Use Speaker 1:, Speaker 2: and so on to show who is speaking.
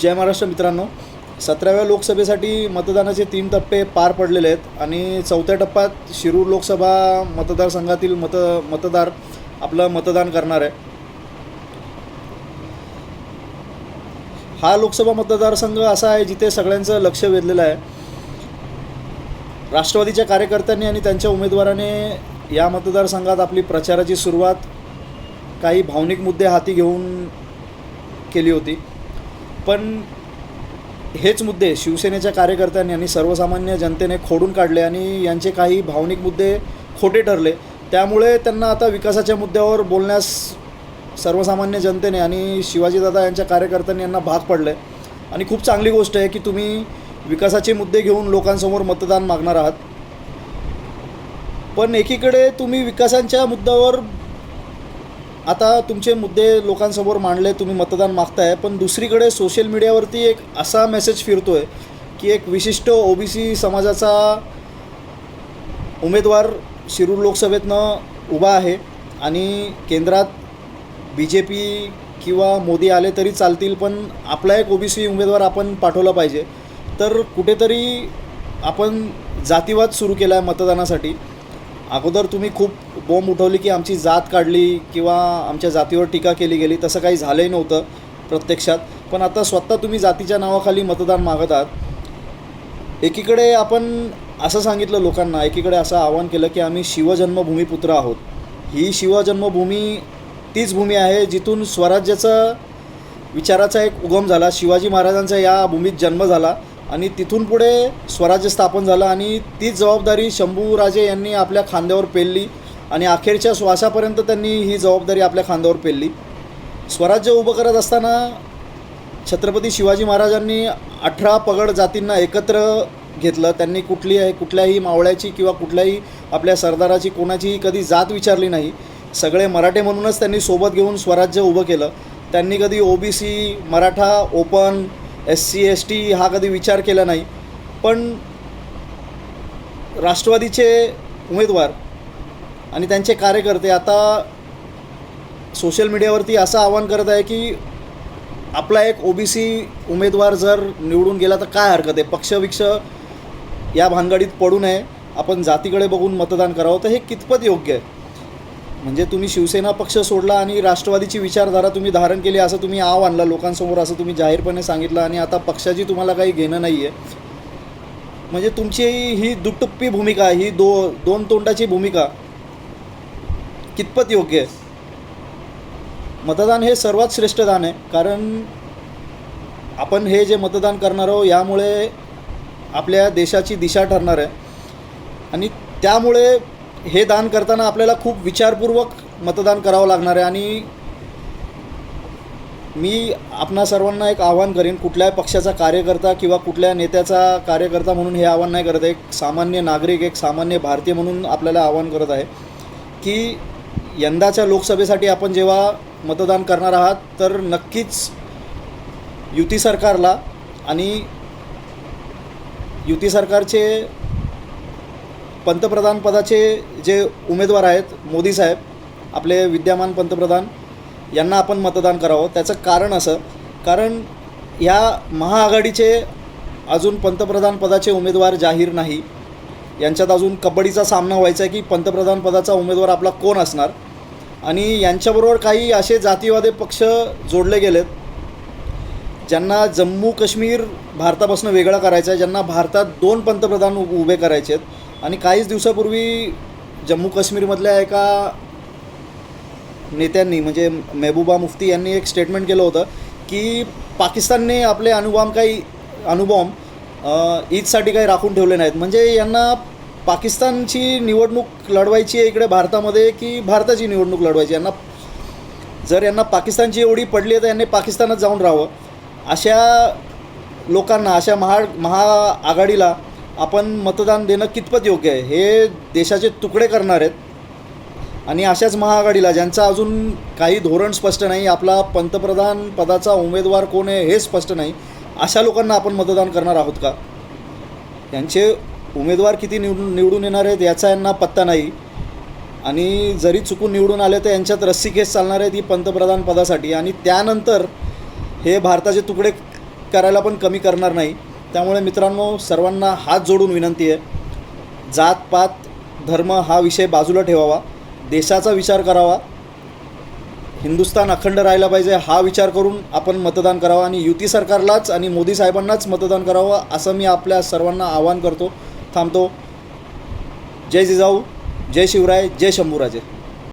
Speaker 1: जय महाराष्ट्र मित्रांनो. सतराव्या लोकसभेसाठी मतदानाचे तीन टप्पे पार पडलेले आहेत आणि चौथ्या टप्प्यात शिरूर लोकसभा मतदारसंघातील मत मतदार आपलं मतदान करणार आहे. हा लोकसभा मतदारसंघ असा आहे जिथे सगळ्यांचं लक्ष वेधलेलं आहे. राष्ट्रवादीच्या कार्यकर्त्यांनी आणि त्यांच्या उमेदवाराने या मतदारसंघात आपली प्रचाराची सुरुवात काही भावनिक मुद्दे हाती घेऊन केली होती. पण हेच मुद्दे शिवसेनेच्या कार्यकर्त्यांनी आणि सर्वसामान्य जनतेने खोडून काढले आणि यांचे काही भावनिक मुद्दे खोटे ठरले. त्यामुळे त्यांना आता विकासाच्या मुद्द्यावर बोलण्यास सर्वसामान्य जनतेने आणि शिवाजीदादा यांच्या कार्यकर्त्यांनी यांना भाग पडले आणि खूप चांगली गोष्ट आहे की तुम्ही विकासाचे मुद्दे घेऊन लोकांसमोर मतदान मागणार आहात. पण एकीकडे तुम्ही विकासांच्या मुद्द्यावर आता तुमचे मुद्दे लोकांसमोर मांडले तुम्ही मतदान मागताय पण दुसरीकडे सोशल मीडियावरती एक असा मेसेज फिरतो आहे की एक विशिष्ट ओबीसी समाजाचा उमेदवार शिरूर लोकसभेतनं उभा आहे आणि केंद्रात बी जे पी किंवा मोदी आले तरी चालतील पण आपला एक ओबीसी उमेदवार आपण पाठवला पाहिजे. तर कुठेतरी आपण जातीवाद सुरू केला आहे मतदानासाठी. अगोदर तुम्ही खूप बॉम्ब उठवली की आमची जात काढली किंवा आमच्या जातीवर टीका केली गेली तसं काही झालंही नव्हतं प्रत्यक्षात. पण आता स्वतः तुम्ही जातीच्या नावाखाली मतदान मागत आहात. एकीकडे आपण असं सांगितलं लोकांना एकीकडे असं आवाहन केलं की आम्ही शिवजन्मभूमीपुत्र आहोत. ही शिवजन्मभूमी तीच भूमी आहे जिथून स्वराज्याचा विचाराचा एक उगम झाला. शिवाजी महाराजांचा या भूमीत जन्म झाला. आणि तिथून पुढे स्वराज्य स्थापन झालं आणि तीच जबाबदारी शंभूराजे यांनी आपल्या खांद्यावर पेलली आणि अखेरच्या श्वासापर्यंत त्यांनी ही जबाबदारी आपल्या खांद्यावर पेलली. स्वराज्य उभं करत असताना छत्रपती शिवाजी महाराजांनी अठरा पगड जातींना एकत्र घेतलं. त्यांनी कुठली आहे कुठल्याही मावळ्याची किंवा कुठल्याही आपल्या सरदाराची कोणाचीही कधी जात विचारली नाही. सगळे मराठे म्हणूनच त्यांनी सोबत घेऊन स्वराज्य उभं केलं. त्यांनी कधी O B C Maratha open S C S T हा कधी विचार केला नाही. पण राष्ट्रवादीचे उमेदवार आणि त्यांचे कार्यकर्ते आता सोशल मीडियावरती असं आवाहन करत आहे की आपला एक ओ बी सी उमेदवार जर निवडून गेला तर काय हरकत आहे? पक्षविक्ष या भानगडीत पडू नये. आपण जातीकडे बघून मतदान करावं. तर हे कितपत योग्य आहे? म्हणजे तुम्ही शिवसेना पक्ष सोडला आणि राष्ट्रवादीची विचारधारा तुम्ही धारण केली असं तुम्ही आव आणला लोकांसमोर असं तुम्ही जाहीरपणे सांगितलं आणि आता पक्षाची तुम्हाला काही घेणं नाही आहे म्हणजे तुमची ही दुटप्पी भूमिका ही दो दोन तोंडाची भूमिका कितपत योग्य आहे? मतदान हे सर्वात श्रेष्ठ दान आहे कारण आपण हे जे मतदान करणार आहोत यामुळे आपल्या देशाची दिशा ठरणार आहे. आणि त्यामुळे हे दान करताना आपल्याला खूप विचारपूर्वक मतदान करावं लागणार आहे आणि मी आपणा सर्वांना एक आव्हान करीन कुठल्याही पक्षाचा कार्यकर्ता किंवा कुठल्या नेत्याचा कार्यकर्ता म्हणून हे आव्हान नाही करत एक सामान्य नागरिक एक सामान्य भारतीय म्हणून आपल्याला आव्हान करत आहे की यंदाच्या लोकसभेसाठी आपण जेव्हा मतदान करणार आहात तर नक्कीच युती सरकारला आणि युती सरकारचे पंतप्रधान पदाचे जे उमेदवार आहेत मोदी साहेब आपले विद्यमान पंतप्रधान यांना आपण मतदान करावं. त्याचं कारण असं कारण ह्या महाआघाडीचे अजून पंतप्रधान पदाचे उमेदवार जाहीर नाही. यांच्यात अजून कबड्डीचा सामना व्हायचा आहे की पंतप्रधान पदाचा उमेदवार आपला कोण असणार? आणि यांच्याबरोबर काही असे जातीवादी पक्ष जोडले गेलेत ज्यांना जम्मू काश्मीर भारतापासून वेगळा करायचा आहे ज्यांना भारतात दोन पंतप्रधान उभे करायचे आहेत. आणि काहीच दिवसापूर्वी जम्मू काश्मीरमधल्या एका नेत्यांनी म्हणजे मेहबूबा मुफ्ती यांनी एक स्टेटमेंट केलं होतं की पाकिस्तानने आपले अणुबॉम्ब काही अणुबॉम्ब ईदसाठी काही राखून ठेवले नाहीत. म्हणजे यांना पाकिस्तानची निवडणूक लढवायची आहे इकडे भारतामध्ये की भारताची निवडणूक लढवायची? यांना जर यांना पाकिस्तानची एवढी पडली आहे तर यांनी पाकिस्तानात जाऊन राहावं. अशा लोकांना अशा महा महाआघाडीला आपण मतदान देणं कितपत योग्य आहे? हे देशाचे तुकडे करणार आहेत. आणि अशाच महाआघाडीला ज्यांचा अजून काही धोरण स्पष्ट नाही आपला पंतप्रधान पदाचा उमेदवार कोण आहे हे स्पष्ट नाही अशा लोकांना आपण मतदान करणार आहोत का? यांचे उमेदवार किती निवडून निवडून येणार आहेत याचा यांना पत्ता नाही. आणि जरी चुकून निवडून आले तर यांच्यात रस्सी केस चालणार आहे ती पंतप्रधान पदासाठी. आणि त्यानंतर हे भारताचे तुकडे करायला पण कमी करणार नाही. त्यामुळे मित्रांनो सर्वांना हात जोडून विनंती आहे जातपात धर्म हा विषय बाजूला ठेवावा देशाचा विचार करावा हिंदुस्थान अखंड राहिला पाहिजे हा विचार करून आपण मतदान करावं आणि युती सरकारलाच आणि मोदी साहेबांनाच मतदान करावं असं मी आपल्या सर्वांना आवाहन करतो थांबतो. जय जिजाऊ जय शिवराय जय शंभूराजे.